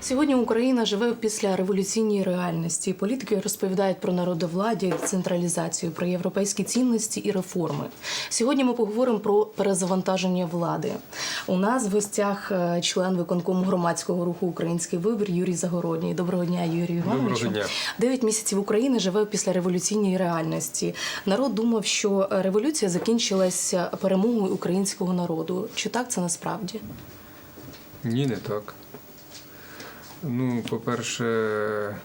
Сьогодні Україна живе після революційній реальності. Політики розповідають про народовладдя, централізацію, про європейські цінності і реформи. Сьогодні ми поговоримо про перезавантаження влади. У нас в гостях е, член виконкому громадського руху Український вибір Юрій Загородній. Доброго дня, Юрію Івановичу. Дев'ять місяців України живе після революційної реальності. Народ думав, що революція закінчилася перемогою українського народу. Чи так це насправді? Ні, не так. Ну, по-перше,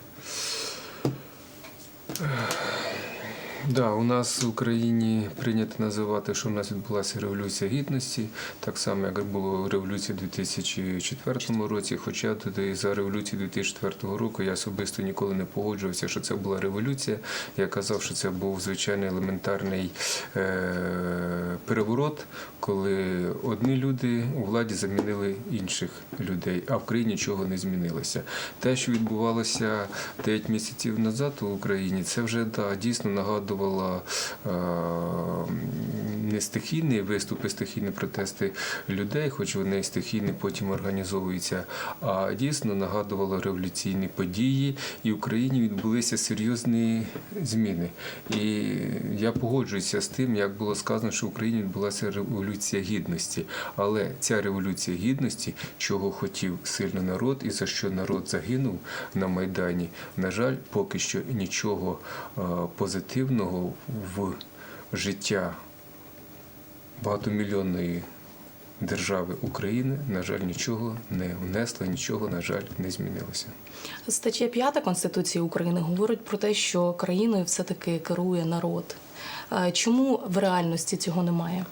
да, у нас в Україні прийнято називати, що в нас відбулася революція гідності, так само, як було революція у 2004 році. Хоча тоді за революцію 2004 року я особисто ніколи не погоджувався, що це була революція. Я казав, що це був звичайний елементарний е- переворот, коли одні люди у владі замінили інших людей, а в країні нічого не змінилося. Те, що відбувалося 9 місяців назад у Україні, це вже да, дійсно нагадувало е- не стихійні виступи, стихійні протести людей, хоч вони і стихійні потім організовуються, а дійсно нагадувало революційні події, і в Україні відбулися серйозні зміни. І я погоджуюся з тим, як було сказано, що в Україні відбулася революція гідності. Але ця революція гідності, чого хотів сильно народ і за що народ загинув на Майдані, на жаль, поки що нічого е, позитивного в життя багатомільйонної держави України, на жаль, нічого не внесла, нічого, на жаль, не змінилося. Стаття 5 Конституції України говорить про те, що країною все-таки керує народ. Е, Чому в реальності цього немає?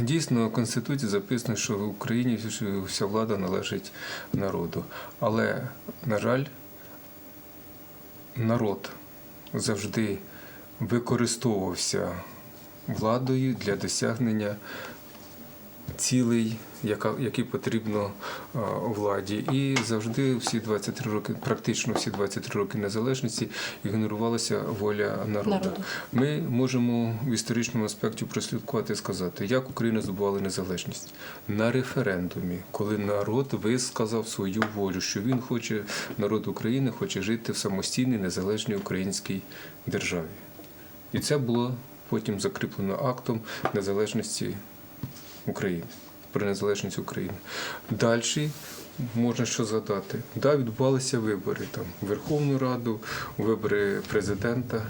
Дійсно, в Конституції записано, що в Україні вся влада належить народу. Але, на жаль, народ завжди використовувався владою для досягнення цілей, яка, які потрібно а, владі. І завжди всі 23 роки, практично всі 23 роки незалежності, ігнорувалася воля народу. Народу. Ми можемо в історичному аспекті прослідкувати і сказати, як Україна здобувала незалежність на референдумі, коли народ висказав свою волю, що він хоче, народ України хоче жити в самостійній незалежній українській державі. І це було потім закріплено актом незалежності України. Про незалежність України. Далі можна що згадати. Да, відбувалися вибори там Верховну Раду, вибори президента.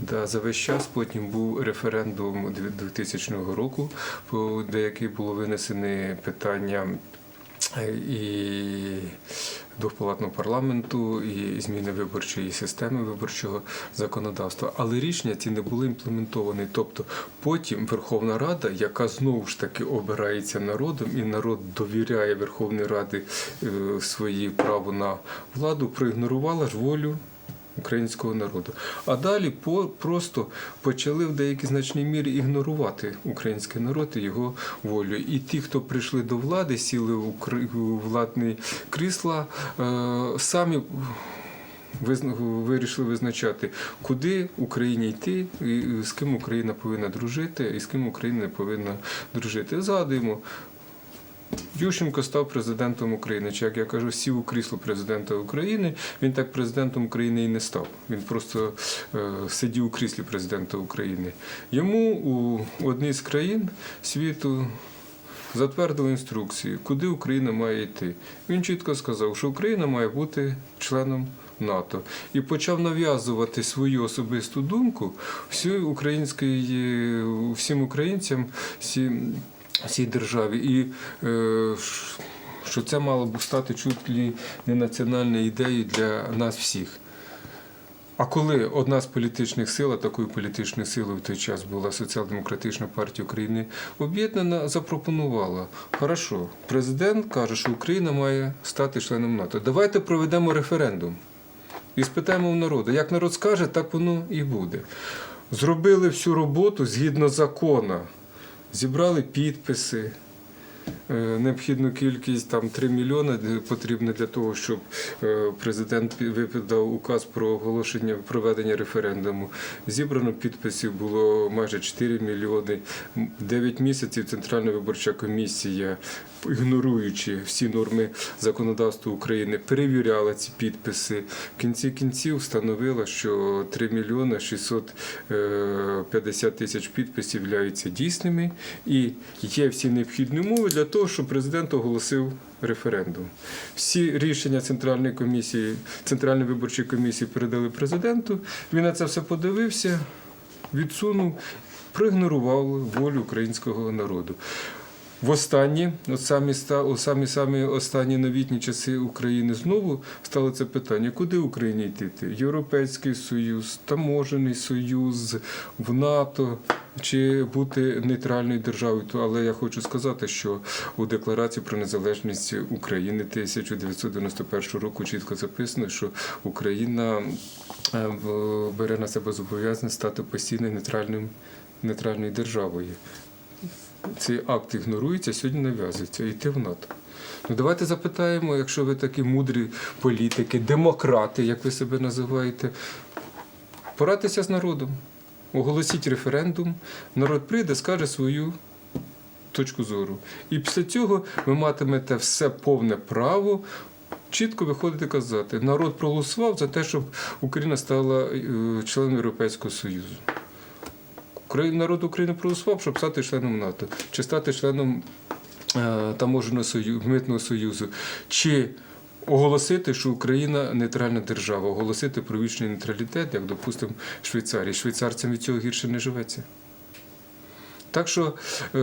Да, за весь час потім був референдум 2000 року, по деякий було винесене питання е, і двохпалатного парламенту, і зміни виборчої системи виборчого законодавства. Але рішення ці не були імплементовані. Тобто потім Верховна Рада, яка знову ж таки обирається народом, і народ довіряє Верховній Раді своє право на владу, проігнорувала ж волю. Українського народу. А далі по, просто почали в деякій значній мірі ігнорувати український народ і його волю. І ті, хто прийшли до влади, сіли у, владні крісла, е, самі вирішили визначати, куди Україні йти, і з ким Україна повинна дружити, і з ким Україна не повинна дружити. Згадуємо. Ющенко став президентом України. Чи як я кажу, сів у крісло президента України. Він так президентом України і не став. Він просто е, сидів у кріслі президента України. Йому у одній з країн світу затвердили інструкції, куди Україна має йти. Він чітко сказав, що Україна має бути членом. НАТО і почав нав'язувати свою особисту думку всій українській, всім українцям, всім цій державі. І е, що це мало б стати чуть ли не національною ідеєю для нас всіх. А коли одна з політичних сил, а такою політичною силою в той час була Соціал-демократична партія України, об'єднана запропонувала: хорошо, президент каже, що Україна має стати членом НАТО. Давайте проведемо референдум і спитаємо в народу. Як народ скаже, так воно і буде. Зробили всю роботу згідно закону, зібрали підписи, необхідну кількість там 3 мільйони потрібно для того, щоб е, президент видав указ про оголошення проведення референдуму. Зібрано підписів було майже 4 мільйони. 9 місяців Центральна виборча комісія, ігноруючи всі норми законодавства України, перевіряла ці підписи. В кінці кінців встановила, що 3 мільйони 650 тисяч підписів являються дійсними і є всі необхідні умови для того, щоб президент оголосив референдум. Всі рішення Центральної комісії, Центральної виборчої комісії передали президенту. Він на це все подивився, відсунув, проігнорував волю українського народу. В останні, от самі, о самі, самі останні новітні часи України знову стало це питання, куди Україні йти? Європейський Союз, Таможений Союз, в НАТО чи бути нейтральною державою. Але я хочу сказати, що у Декларації про незалежність України 1991 року чітко записано, що Україна е, бере на себе зобов'язання стати постійно нейтральним, нейтральною державою цей акт ігнорується, сьогодні нав'язується йти в НАТО. Ну давайте запитаємо, якщо ви такі мудрі політики, демократи, як ви себе називаєте, порадьтеся з народом, оголосіть референдум, народ прийде, скаже свою точку зору. І після цього ви матимете все повне право. Чітко виходити казати, народ проголосував за те, щоб Україна стала е, членом Європейського Союзу. Народ України проголосував, щоб стати членом НАТО, чи стати членом е, таможеного союзу, митного союзу, чи оголосити, що Україна нейтральна держава, оголосити про вічний нейтралітет, як, допустимо, Швейцарії. Швейцарцям від цього гірше не живеться. Так що е,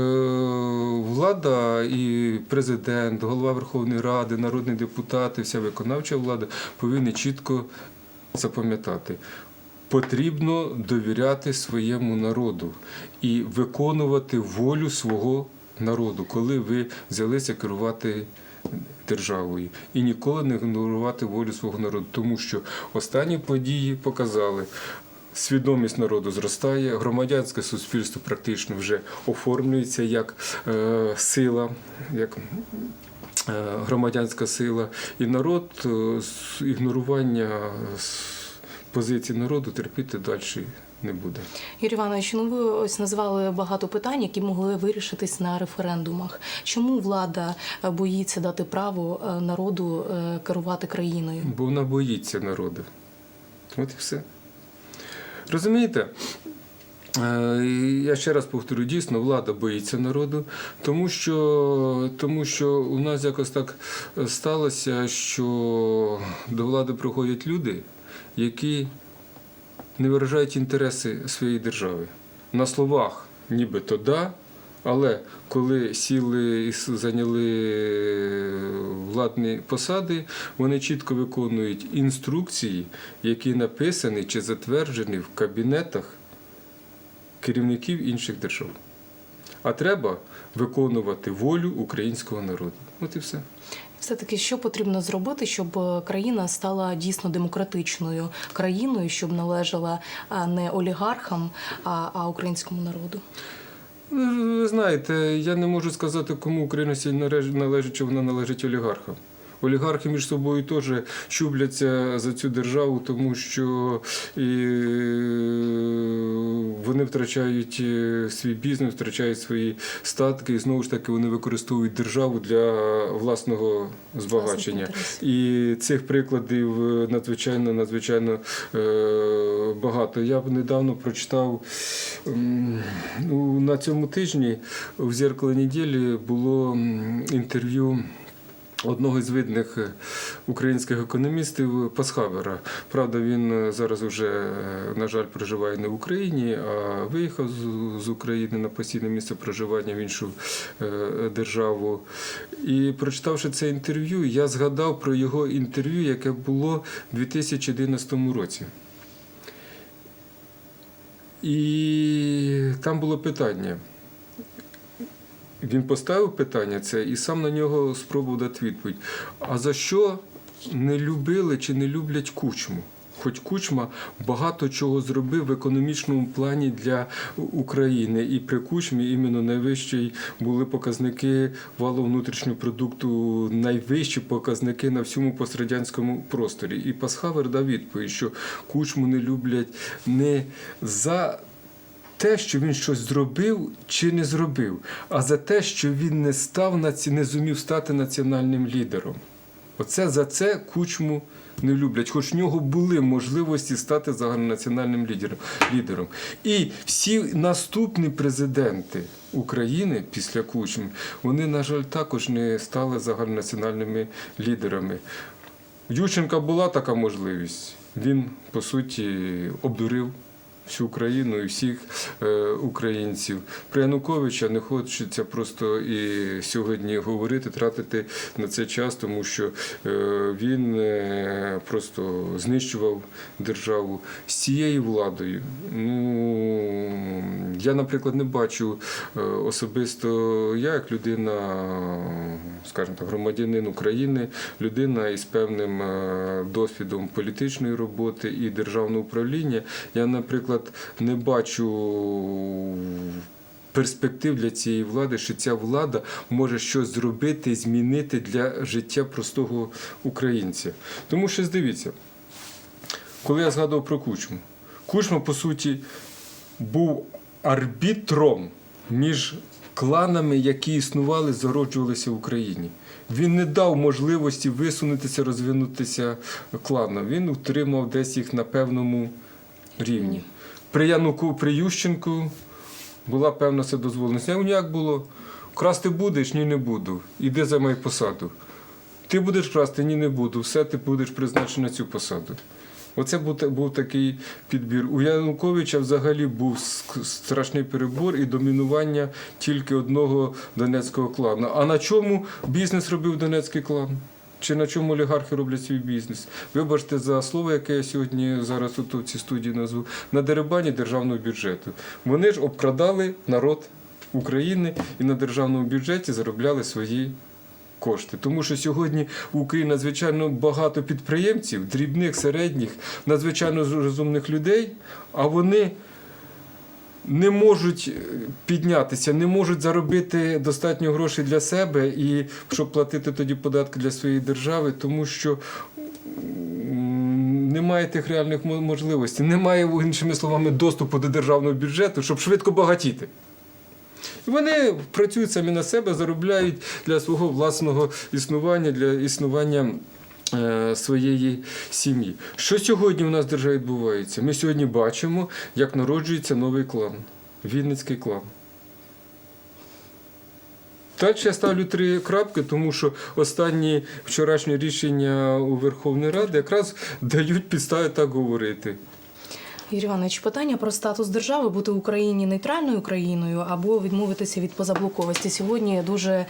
влада і президент, голова Верховної Ради, народні депутати, вся виконавча влада повинні чітко запам'ятати. Потрібно довіряти своєму народу і виконувати волю свого народу, коли ви взялися керувати державою, і ніколи не ігнорувати волю свого народу, тому що останні події показали. Свідомість народу зростає, громадянське суспільство практично вже оформлюється як е, сила, як е, громадянська сила, і народ е, ігнорування з позиції народу терпіти далі не буде. Юрій Іванович, ну ви ось назвали багато питань, які могли вирішитись на референдумах. Чому влада е, боїться дати право е, народу е, керувати країною? Бо вона боїться народу. От і все. Розумієте? Я ще раз повторю, дійсно, влада боїться народу, тому що, тому що у нас якось так сталося, що до влади приходять люди, які не виражають інтереси своєї держави. На словах нібито да, але коли сіли і зайняли владні посади, вони чітко виконують інструкції, які написані чи затверджені в кабінетах керівників інших держав. А треба виконувати волю українського народу. От і все. Все-таки що потрібно зробити, щоб е, країна стала дійсно демократичною країною, щоб належала е, не олігархам, а, українському народу? Ви знаєте, я не можу сказати, кому Україна належить, чи вона належить олігархам. Олігархи між собою теж щубляться за цю державу, тому що і вони втрачають е, свій бізнес, втрачають свої статки, і знову ж таки вони використовують державу для власного збагачення. І цих прикладів е, надзвичайно надзвичайно е, багато. Я б недавно прочитав ну, на цьому тижні в зеркалі неділі було інтерв'ю. Одного з видних е, українських економістів Пасхавера. Правда, він е, зараз вже, е, на жаль, проживає не в Україні, а виїхав з- України на постійне місце проживання в іншу державу. І прочитавши це інтерв'ю, я згадав про його інтерв'ю, яке було в 2011 році. І там було питання. Він поставив питання це і сам на нього спробував дати відповідь. А за що не любили чи не люблять кучму? Хоч Кучма багато чого зробив в економічному плані для України, і при Кучмі іменно найвищі були показники валового внутрішнього продукту, найвищі показники на всьому пострадянському просторі. І Пасхавер дав відповідь, що Кучму не люблять не за те, що він щось зробив чи не зробив, а за те, що він не став не зумів стати національним лідером. Оце за це кучму не люблять, хоч в нього були можливості стати загальнонаціональним лідером. лідером. І всі наступні президенти України після Кучми, вони, на жаль, також не стали загальнонаціональними лідерами. Ющенка була така можливість. Він, по суті, обдурив всю Україну і всіх е, українців. Про Януковича не хочеться просто і сьогодні говорити, тратити на це час, тому що е, він е, просто знищував державу з цією владою. Ну я, наприклад, не бачу особисто я, як людина, скажімо так, громадянин України, людина із певним досвідом політичної роботи і державного управління. Я, наприклад, не бачу перспектив для цієї влади, що ця влада може щось зробити, змінити для життя простого українця. Тому що здивіться, коли я згадував про Кучму, Кучма, по суті, був арбітром між кланами, які існували, зароджувалися в Україні. Він не дав можливості висунутися, розвинутися кланам. Він утримав десь їх на певному рівні. При Януку, при Ющенку була певна вседозволеність. А як було? Красти будеш? Ні, не буду. Іди займай посаду. Ти будеш красти? Ні, не буду. Все, ти будеш призначений на цю посаду. Оце був, був такий підбір. У Януковича взагалі був страшний перебор і домінування тільки одного донецького клану. А на чому бізнес робив донецький клан? Чи на чому олігархи роблять свій бізнес? Вибачте за слово, яке я сьогодні зараз тут в цій студії назву, на дерибані державного бюджету. Вони ж обкрадали народ України і на державному бюджеті заробляли свої кошти. Тому що сьогодні в Україні надзвичайно багато підприємців, дрібних, середніх, надзвичайно розумних людей, а вони не можуть е, піднятися, не можуть заробити достатньо грошей для себе і щоб платити тоді податки для своєї держави, тому що. Немає тих реальних можливостей, немає, іншими словами, доступу до державного бюджету, щоб швидко багатіти. І вони працюють самі на себе, заробляють для свого власного існування, для існування своєї сім'ї. Що сьогодні у нас в державі відбувається? Ми сьогодні бачимо, як народжується новий клан Вінницький клан. Далі я ставлю три крапки, тому що останні вчорашні рішення у Верховної Ради якраз дають підстави так говорити. Юрій Іванович, питання про статус держави бути Україні нейтральною країною або відмовитися від позаблоковості сьогодні дуже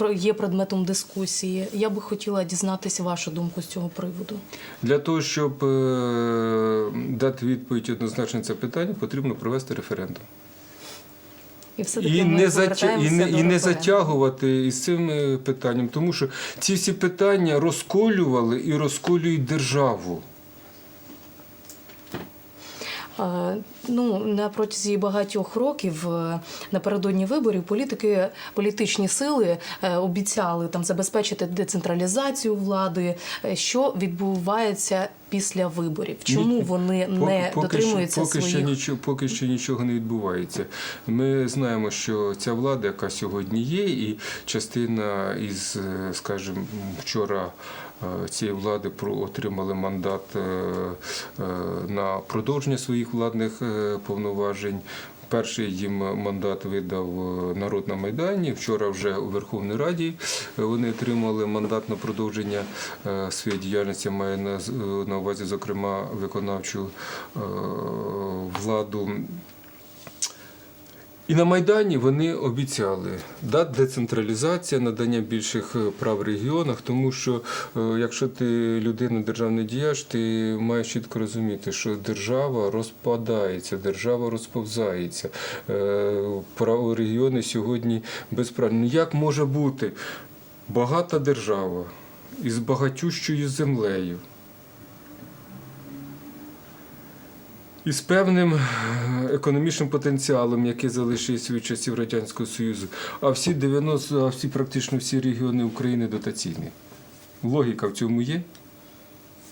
е, є предметом дискусії. Я би хотіла дізнатися вашу думку з цього приводу. Для того, щоб е, дати відповідь однозначно це питання, потрібно провести референдум. І все І не, затя... і, не, і не затягувати із цим е, питанням, тому що ці всі питання розколювали і розколюють державу. Ну на протязі багатьох років е, напередодні виборів політики, політичні сили е, обіцяли там забезпечити децентралізацію влади. Е, Що відбувається після виборів? Чому вони не дотримуються поки своїх Ще нічого, поки що нічого не відбувається. Ми знаємо, що ця влада, яка сьогодні є, і частина із, скажімо, вчора цієї влади отримали мандат е, е, на продовження своїх владних е, повноважень. Перший їм мандат видав е, народ на Майдані. Вчора вже у Верховній Раді е, вони отримали мандат на продовження е, своєї діяльності. Має на, е, увазі, зокрема, виконавчу е, владу. І на Майдані вони обіцяли да, децентралізація, надання більших е, прав регіонах, тому що е, якщо ти людина, державний діяч, ти маєш чітко розуміти, що держава розпадається, держава розповзається. Е, Право регіони сьогодні безправні. Ну, Як може бути багата держава із багатющою землею? І з певним е, економічним потенціалом, який залишився від часів Радянського Союзу. А всі 90, а всі практично всі регіони України дотаційні. Логіка в цьому є.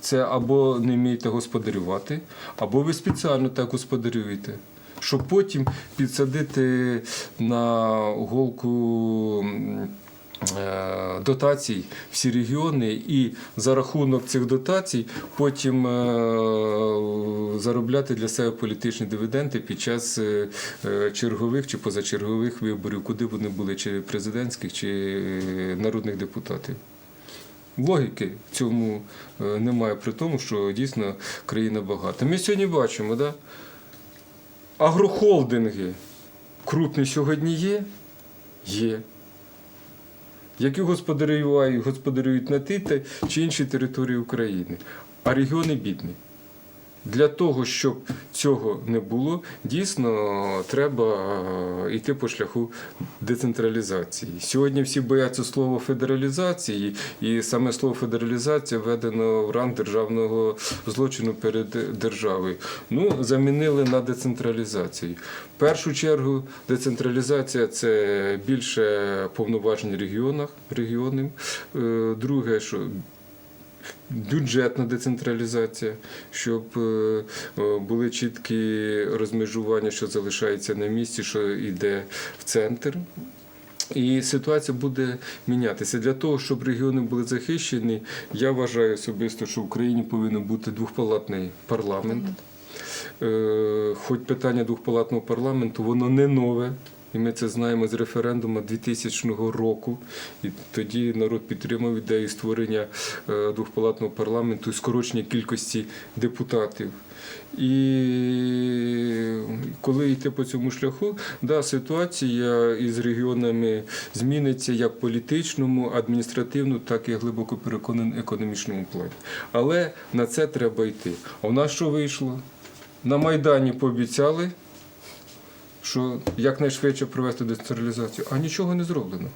Це або не вмієте господарювати, або ви спеціально так господарюєте, щоб потім підсадити на голку е, дотацій всі регіони і за рахунок цих дотацій потім е, заробляти для себе політичні дивіденди під час е, е, чергових чи позачергових виборів, куди вони були, чи президентських, чи е, народних депутатів. Логіки в цьому немає, при тому, що дійсно країна багата. Ми сьогодні бачимо, да? агрохолдинги крупні сьогодні є? Є. Які господарюють, господарюють на ті та чи інші території України, а регіони бідні. Для того, щоб цього не було, дійсно треба е, йти по шляху децентралізації. Сьогодні всі бояться слова федералізації, і саме слово федералізація введено в ранг державного злочину перед державою. Ну, замінили на децентралізацію. В першу чергу децентралізація це більше повноважень регіонах, регіонів. Е, Друге, що бюджетна децентралізація, щоб е, е, були чіткі розмежування, що залишається на місці, що йде в центр. І ситуація буде мінятися. Для того, щоб регіони були захищені, я вважаю особисто, що в Україні повинен бути двохпалатний парламент. Е, Хоч питання двохпалатного парламенту, воно не нове. І ми це знаємо з референдуму 2000 року. І тоді народ підтримав ідею створення е, двохпалатного парламенту скорочення кількості депутатів. І коли йти по цьому шляху, да, ситуація із регіонами зміниться як політичному, адміністративному, так і глибоко переконаний економічному плані. Але на це треба йти. А в нас що вийшло? На Майдані пообіцяли, що якнайшвидше провести децентралізацію, а нічого не зроблено.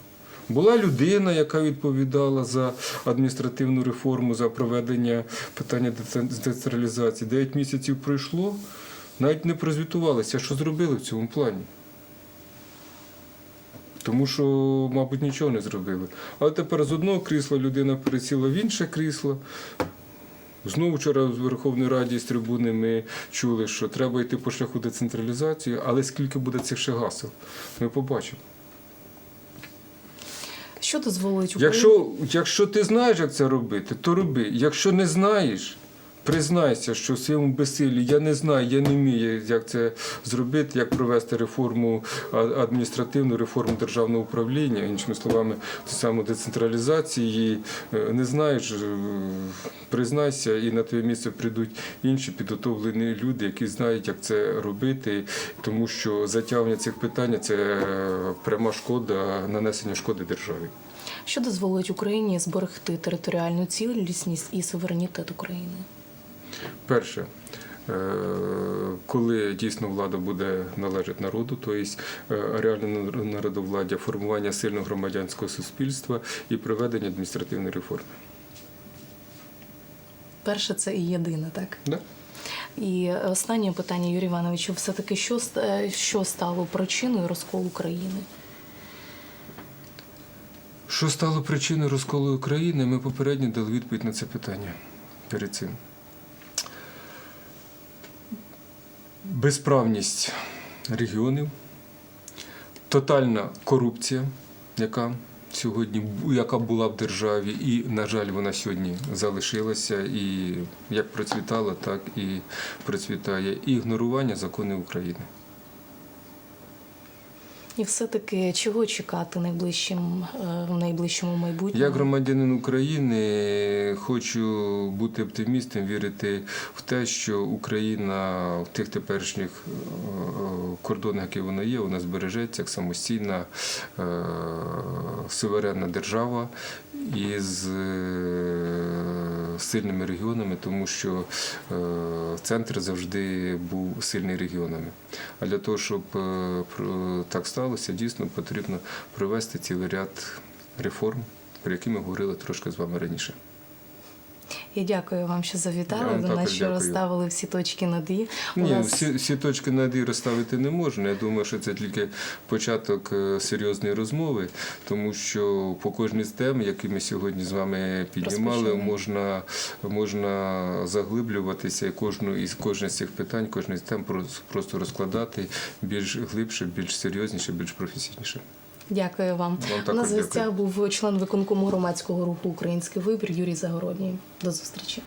Була людина, яка відповідала за адміністративну реформу, за проведення питання децентралізації. Дев'ять місяців пройшло, навіть не прозвітувалися, що зробили в цьому плані. Тому що, мабуть, нічого не зробили. Але тепер з одного крісла людина пересіла в інше крісло. Знову вчора в Верховній Раді з трибуни ми чули, що треба йти по шляху децентралізації, але скільки буде цих ще гасел, ми побачимо. Що дозволить Україні? Якщо, якщо ти знаєш, як це робити, то роби. Якщо не знаєш, признайся, що в своєму безсилі я не знаю, я не вмію, як це зробити, як провести реформу адміністративну, реформу державного управління, іншими словами, ту саму децентралізації. Е, Не знаєш, е, признайся, і на твоє місце прийдуть інші підготовлені люди, які знають, як це робити, тому що затягування цих питань це е, пряма шкода, нанесення шкоди державі. Що дозволить Україні зберегти територіальну цілісність і суверенітет України? Перше, е, коли дійсно влада буде належати народу, тобто реальне народовладдя, формування сильного громадянського суспільства і проведення адміністративної реформи. Перше, це і єдине, так? Да? І останнє питання, Юрій Івановичу, все-таки що, е, що стало причиною розколу країни? Що стало причиною розколу України, ми попередньо дали відповідь на це питання перед цим. Безправність регіонів, тотальна корупція, яка сьогодні яка була в державі, і, на жаль, вона сьогодні залишилася і як процвітала, так і процвітає, і ігнорування законів України. І все-таки чого чекати найближчим, е, в найближчому майбутньому? Як громадянин України хочу бути оптимістом, вірити в те, що Україна в тих теперішніх е, кордонах, які вона є, вона збережеться як самостійна е, суверенна держава із сильними регіонами, тому що е, центр завжди був сильний регіонами. А для того, щоб е, так сталося, дійсно потрібно провести цілий ряд реформ, про які ми говорили трошки з вами раніше. Я дякую вам, що завітали до нас, що розставили всі точки над «і». У Ні, нас всі, всі точки над «і» розставити не можна. Я думаю, що це тільки початок е, серйозної розмови, тому що по кожній з тем, які ми сьогодні з вами піднімали, можна, можна заглиблюватися і кожну із кожне з цих питань, кожне з тем прос- просто розкладати більш глибше, більш серйозніше, більш професійніше. Дякую вам. Вам У нас в гостях був член виконкому громадського руху Український вибір Юрій Загородній. До зустрічі.